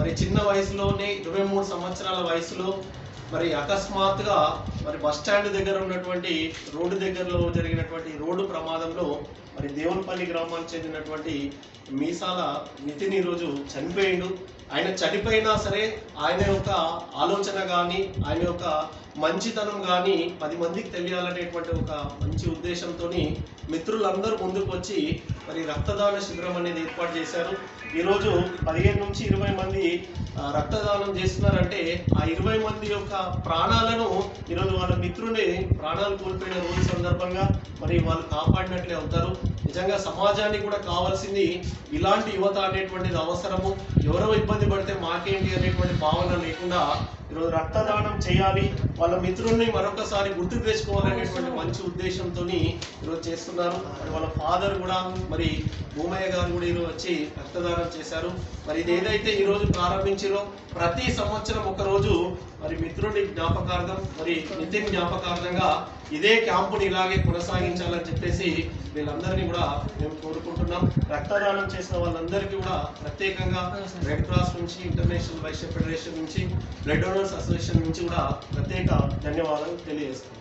మరి చిన్న వయసులోనే ఇరవై మూడు సంవత్సరాల వయసులో మరి అకస్మాత్తుగా మరి బస్ స్టాండ్ దగ్గర ఉన్నటువంటి రోడ్డు దగ్గరలో జరిగినటువంటి రోడ్డు ప్రమాదంలో మరి దేవునిపల్లి గ్రామానికి చెందినటువంటి మీసాల నితిన్ ఈరోజు చనిపోయిండు. ఆయన చనిపోయినా సరే ఆయన యొక్క ఆలోచన కానీ ఆయన యొక్క మంచితనం కానీ పది మందికి తెలియాలనేటువంటి ఒక మంచి ఉద్దేశంతో మిత్రులందరూ ముందుకు వచ్చి మరి రక్తదాన శిబిరం అనేది ఏర్పాటు చేశారు. ఈరోజు పదిహేను నుంచి ఇరవై మంది రక్తదానం చేస్తున్నారంటే ఆ ఇరవై మంది యొక్క ప్రాణాలను ఈరోజు వాళ్ళ మిత్రుని ప్రాణాలు కోల్పోయిన రోజు సందర్భంగా మరి వాళ్ళు కాపాడినట్లే అవుతారు. నిజంగా సమాజానికి కూడా కావాల్సింది ఇలాంటి యువత అనేటువంటిది అవసరము. ఎవరో ఇబ్బంది పడితే మాకేంటి అనేటువంటి భావన లేకుండా ఈరోజు రక్తదానం చేయాలి. వాళ్ళ మిత్రుల్ని మరొకసారి గుర్తు తెచ్చుకోవాలనేటువంటి మంచి ఉద్దేశంతో ఈరోజు చేస్తున్నారు. మరి వాళ్ళ ఫాదర్ కూడా మరి భూమయ్య గారు కూడా ఈరోజు వచ్చి రక్తదానం చేశారు. మరి ఇది ఏదైతే ఈరోజు ప్రారంభించారో ప్రతి సంవత్సరం ఒకరోజు మరి మిత్రుడి జ్ఞాపకార్థం మరి నితిన్ జ్ఞాపకార్థంగా ఇదే క్యాంపుని ఇలాగే కొనసాగించాలని చెప్పేసి వీళ్ళందరినీ కూడా మేము కోరుకుంటున్నాం. రక్తదానం చేసిన వాళ్ళందరికీ కూడా ప్రత్యేకంగా రెడ్ క్రాస్ నుంచి ఇంటర్నేషనల్ వైశ్య ఫెడరేషన్ నుంచి బ్లడ్ డోనర్స్ అసోసియేషన్ నుంచి కూడా ప్రత్యేక ధన్యవాదాలు తెలియజేస్తున్నాం.